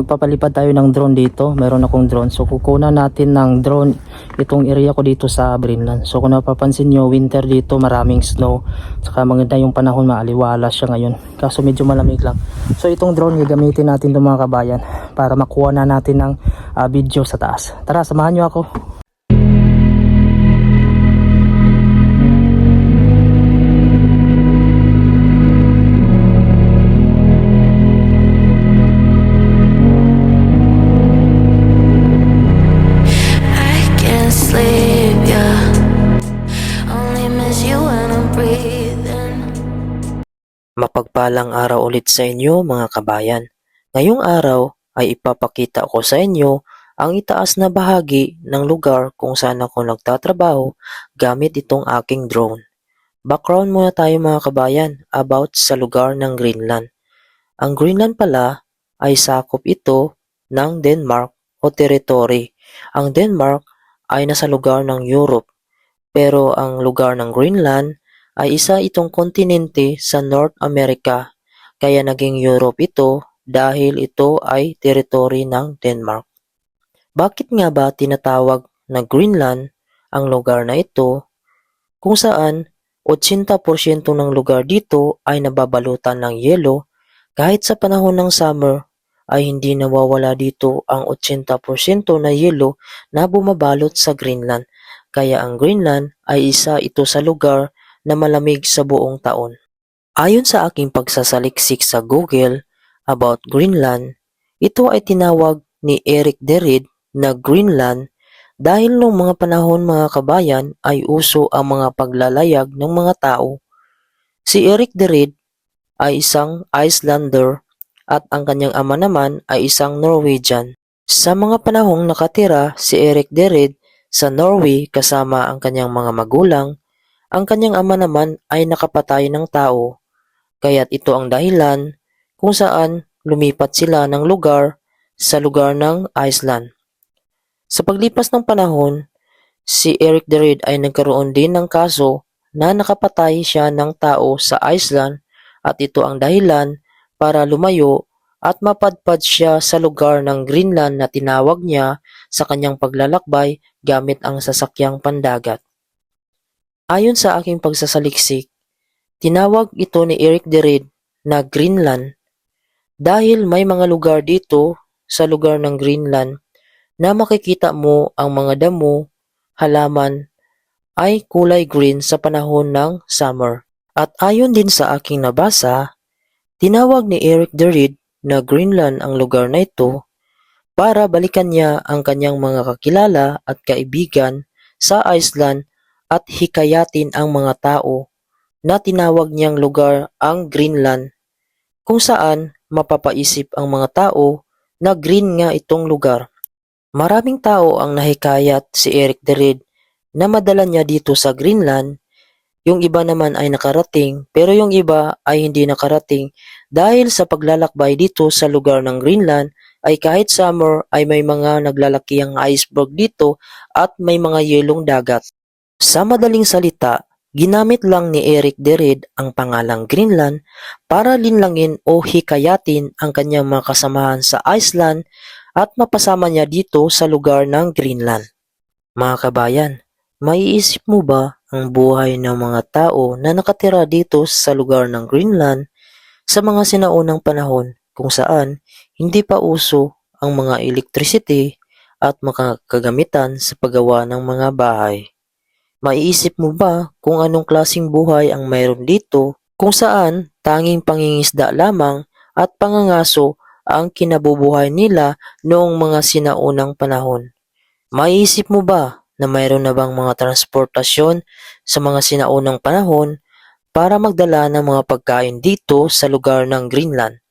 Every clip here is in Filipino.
Magpapalipad tayo ng drone dito. Meron akong drone. So kukunan natin ng drone itong area ko dito sa Greenland. So kung napapansin nyo, winter dito, maraming snow. Saka maganda yung panahon, maaliwala siya ngayon. Kaso medyo malamig lang. So itong drone, gagamitin natin itong mga kabayan para makuha na natin ng ah, video sa taas. Tara, samahan nyo ako. Mapagpalang araw ulit sa inyo mga kabayan. Ngayong araw ay ipapakita ko sa inyo ang itaas na bahagi ng lugar kung saan ako nagtatrabaho gamit itong aking drone. Background muna tayo mga kabayan about sa lugar ng Greenland. Ang Greenland pala ay sakop ito ng Denmark o territory. Ang Denmark ay nasa lugar ng Europe pero ang lugar ng Greenland ay isa itong kontinente sa North America kaya naging Europe ito dahil ito ay teritoryo ng Denmark. Bakit nga ba tinatawag na Greenland ang lugar na ito kung saan 80% ng lugar dito ay nababalutan ng yelo kahit sa panahon ng summer ay hindi nawawala dito ang 80% na yelo na bumabalot sa Greenland kaya ang Greenland ay isa ito sa lugar na malamig sa buong taon. Ayon sa aking pagsasaliksik sa Google about Greenland, ito ay tinawag ni Eric Derid na Greenland dahil noong mga panahon mga kabayan ay uso ang mga paglalayag ng mga tao. Si Eric Derid ay isang Icelander at ang kanyang ama naman ay isang Norwegian. Sa mga panahong nakatira si Eric Derid sa Norway kasama ang kanyang mga magulang, ang kanyang ama naman ay nakapatay ng tao, kaya't ito ang dahilan kung saan lumipat sila ng lugar sa lugar ng Iceland. Sa paglipas ng panahon, si Eric the Red ay nagkaroon din ng kaso na nakapatay siya ng tao sa Iceland at ito ang dahilan para lumayo at mapadpad siya sa lugar ng Greenland na tinawag niya sa kanyang paglalakbay gamit ang sasakyang pandagat. Ayon sa aking pagsasaliksik, tinawag ito ni Eric de Reed na Greenland dahil may mga lugar dito sa lugar ng Greenland na makikita mo ang mga damo, halaman ay kulay green sa panahon ng summer. At ayon din sa aking nabasa, tinawag ni Eric de Reed na Greenland ang lugar na ito para balikan niya ang kanyang mga kakilala at kaibigan sa Iceland at hikayatin ang mga tao na tinawag niyang lugar ang Greenland kung saan mapapaisip ang mga tao na green nga itong lugar. Maraming tao ang nahikayat si Eric de Reed na madala niya dito sa Greenland. Yung iba naman ay nakarating pero yung iba ay hindi nakarating dahil sa paglalakbay dito sa lugar ng Greenland ay kahit summer ay may mga naglalakihang iceberg dito at may mga yelong dagat. Sa madaling salita, ginamit lang ni Eric de Reed ang pangalang Greenland para linlangin o hikayatin ang kanyang mga kasamahan sa Iceland at mapasama niya dito sa lugar ng Greenland. Mga kabayan, maiisip mo ba ang buhay ng mga tao na nakatira dito sa lugar ng Greenland sa mga sinaunang panahon kung saan hindi pa uso ang mga electricity at mga kagamitan sa paggawa ng mga bahay. Maiisip mo ba kung anong klasing buhay ang mayroon dito kung saan tanging pangingisda lamang at pangangaso ang kinabubuhay nila noong mga sinaunang panahon? Maiisip mo ba na mayroon na bang mga transportasyon sa mga sinaunang panahon para magdala ng mga pagkain dito sa lugar ng Greenland?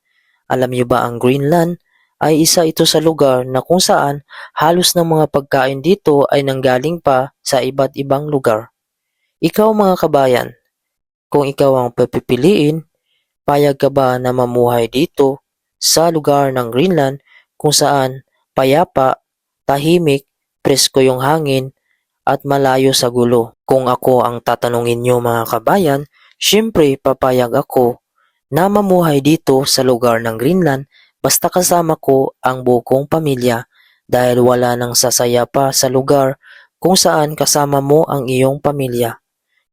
Alam niyo ba ang Greenland ay isa ito sa lugar na kung saan halos ng mga pagkain dito ay nanggaling pa sa iba't ibang lugar. Ikaw mga kabayan, kung ikaw ang pipiliin, payag ka ba na mamuhay dito sa lugar ng Greenland kung saan payapa, tahimik, presko yung hangin at malayo sa gulo? Kung ako ang tatanungin nyo mga kabayan, syempre papayag ako na mamuhay dito sa lugar ng Greenland basta kasama ko ang bukong pamilya dahil wala nang sasaya pa sa lugar kung saan kasama mo ang iyong pamilya.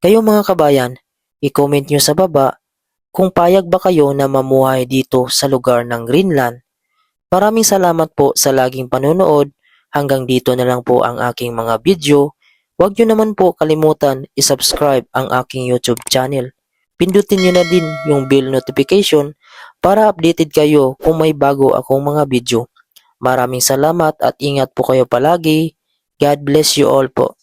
Kayo mga kabayan, i-comment nyo sa baba kung payag ba kayo na mamuhay dito sa lugar ng Greenland. Maraming salamat po sa laging panonood. Hanggang dito na lang po ang aking mga video. Huwag nyo naman po kalimutan i-subscribe ang aking YouTube channel. Pindutin nyo na din yung bell notification para updated kayo kung may bago akong mga video. Maraming salamat at ingat po kayo palagi. God bless you all po.